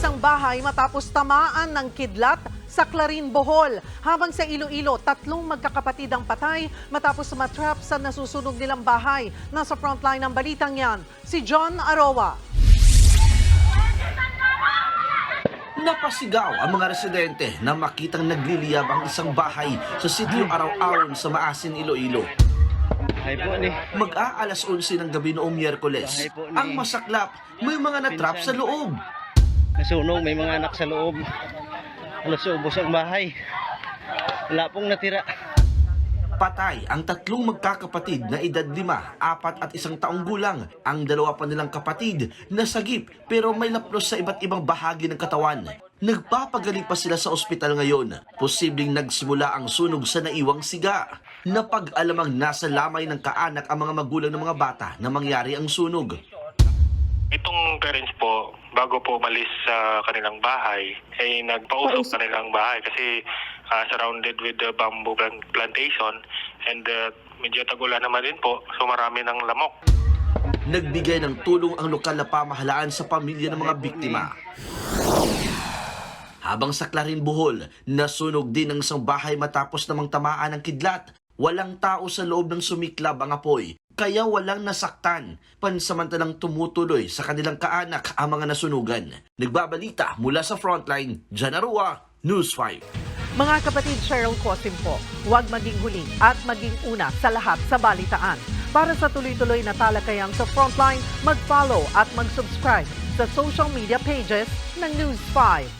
isang bahay matapos tamaan ng kidlat sa Clarin, Bohol. Habang sa Iloilo, tatlong magkakapatid ang patay matapos matrap sa nasusunog nilang bahay. Nasa frontline ng balitang yan, si John Aroa. Napasigaw ang mga residente na makitang nagliliyab ang isang bahay sa sitio Araw-Aon sa Maasin, Iloilo. Mag-aalas 11 ng gabi noong Miyerkules. Ang masaklap, may mga natrap sa loob. Nasunog, may mga anak sa loob. Alas ubos ang bahay. Wala pong natira. Patay ang tatlong magkakapatid na edad lima, apat at isang taong gulang. Ang dalawa pa nilang kapatid nasagip pero may laplos sa iba't ibang bahagi ng katawan. Nagpapagaling pa sila sa ospital ngayon. Posibleng nagsimula ang sunog sa naiwang siga. Napag-alamang nasa lamay ng kaanak ang mga magulang ng mga bata na mangyari ang sunog. Itong parents po, bago po umalis sa kanilang bahay, ay nagpausok kanilang bahay kasi ah, surrounded with the bamboo plant- plantation and uh, medyo tagulan naman din po, so marami ng lamok. Nagbigay ng tulong ang lokal na pamahalaan sa pamilya ng mga biktima. Habang sa Clarin Bohol, nasunog din ang isang bahay matapos namang tamaan ng kidlat. Walang tao sa loob ng sumiklab ang apoy, kaya walang nasaktan. Pansamantalang tumutuloy sa kanilang kaanak ang mga nasunugan. Nagbabalita mula sa frontline, Janarua, News 5. Mga kapatid Cheryl Cosim po, huwag maging huli at maging una sa lahat sa balitaan. Para sa tuloy-tuloy na talakayang sa Frontline, mag-follow at mag-subscribe sa social media pages ng News 5.